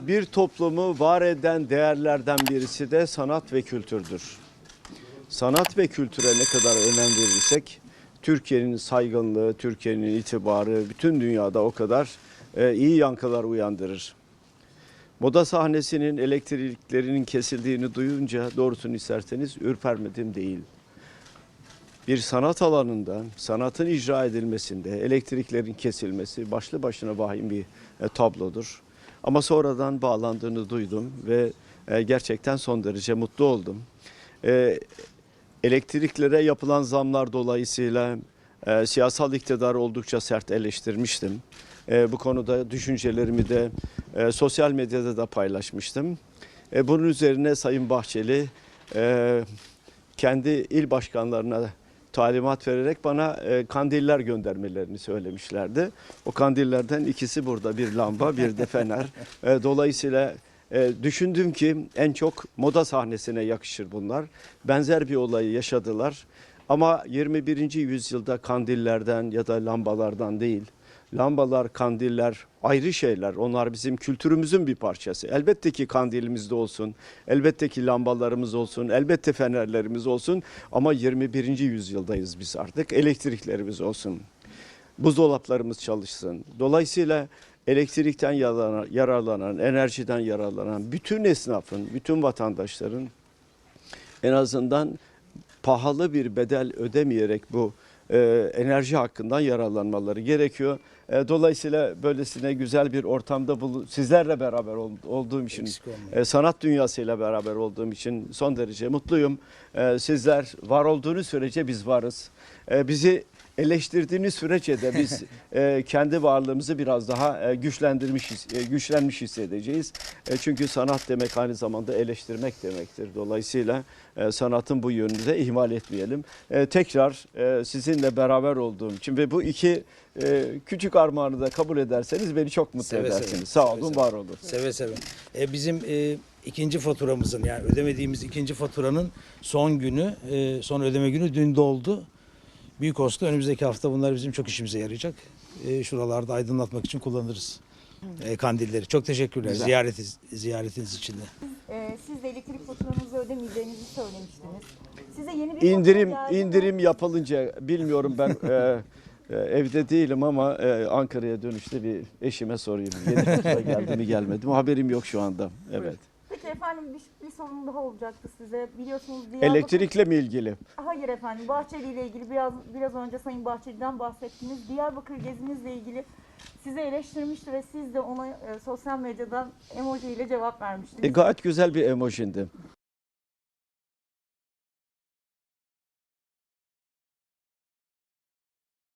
Bir toplumu var eden değerlerden birisi de sanat ve kültürdür. Sanat ve kültüre ne kadar önem verirsek Türkiye'nin saygınlığı, Türkiye'nin itibarı bütün dünyada o kadar e, iyi yankılar uyandırır. Moda sahnesinin elektriklerinin kesildiğini duyunca doğrusunu isterseniz ürpermedim değil. Bir sanat alanında sanatın icra edilmesinde elektriklerin kesilmesi başlı başına vahim bir e, tablodur. Ama sonradan bağlandığını duydum ve e, gerçekten son derece mutlu oldum. E, elektriklere yapılan zamlar dolayısıyla siyasal iktidarı oldukça sert eleştirmiştim. Bu konuda düşüncelerimi de sosyal medyada da paylaşmıştım. Bunun üzerine Sayın Bahçeli kendi il başkanlarına talimat vererek bana e, kandiller göndermelerini söylemişlerdi. O kandillerden ikisi burada bir lamba bir de fener. E, dolayısıyla e, düşündüm ki en çok moda sahnesine yakışır bunlar. Benzer bir olayı yaşadılar. Ama 21. yüzyılda kandillerden ya da lambalardan değil, lambalar, kandiller ayrı şeyler. Onlar bizim kültürümüzün bir parçası. Elbette ki kandilimiz de olsun, elbette ki lambalarımız olsun, elbette fenerlerimiz olsun. Ama 21. yüzyıldayız biz artık. Elektriklerimiz olsun, buzdolaplarımız çalışsın. Dolayısıyla elektrikten yararlanan, yararlanan, enerjiden yararlanan bütün esnafın, bütün vatandaşların en azından pahalı bir bedel ödemeyerek bu e, enerji hakkından yararlanmaları gerekiyor. E, dolayısıyla böylesine güzel bir ortamda bulu- sizlerle beraber ol- olduğum için, e, sanat dünyasıyla beraber olduğum için son derece mutluyum. E, sizler var olduğunuz sürece biz varız. E, bizi eleştirdiğiniz sürece de biz e, kendi varlığımızı biraz daha e, güçlendirmiş, e, güçlenmiş hissedeceğiz. E, çünkü sanat demek aynı zamanda eleştirmek demektir. Dolayısıyla e, sanatın bu yönünü de ihmal etmeyelim. E, tekrar e, sizinle beraber olduğum için ve bu iki e, küçük armağanı da kabul ederseniz beni çok mutlu Seve seve. edersiniz. Sağ Seve olun, seve. var olun. Seve seve. E, bizim e, ikinci faturamızın yani ödemediğimiz ikinci faturanın son günü, e, son ödeme günü dün doldu. Büyük olsun önümüzdeki hafta bunlar bizim çok işimize yarayacak. E, şuralarda aydınlatmak için kullanırız e, kandilleri. Çok teşekkürler Güzel. ziyaretiniz, ziyaretiniz için de. Ee, siz de elektrik faturanızı ödemeyeceğinizi söylemiştiniz. Size yeni bir İndirim indirim yapılınca bilmiyorum ben e, e, evde değilim ama e, Ankara'ya dönüşte bir eşime sorayım. Yeni fatura geldi mi gelmedi mi haberim yok şu anda. Evet. Efendim bir, bir sorun daha olacaktı size. Biliyorsunuz Diyarbakır... Elektrikle mi ilgili? Hayır efendim Bahçeli ile ilgili biraz biraz önce Sayın Bahçeli'den bahsettiniz. Diyarbakır gezinizle ilgili sizi eleştirmişti ve siz de ona e, sosyal medyadan emoji ile cevap vermiştiniz. E, gayet güzel bir emojindi.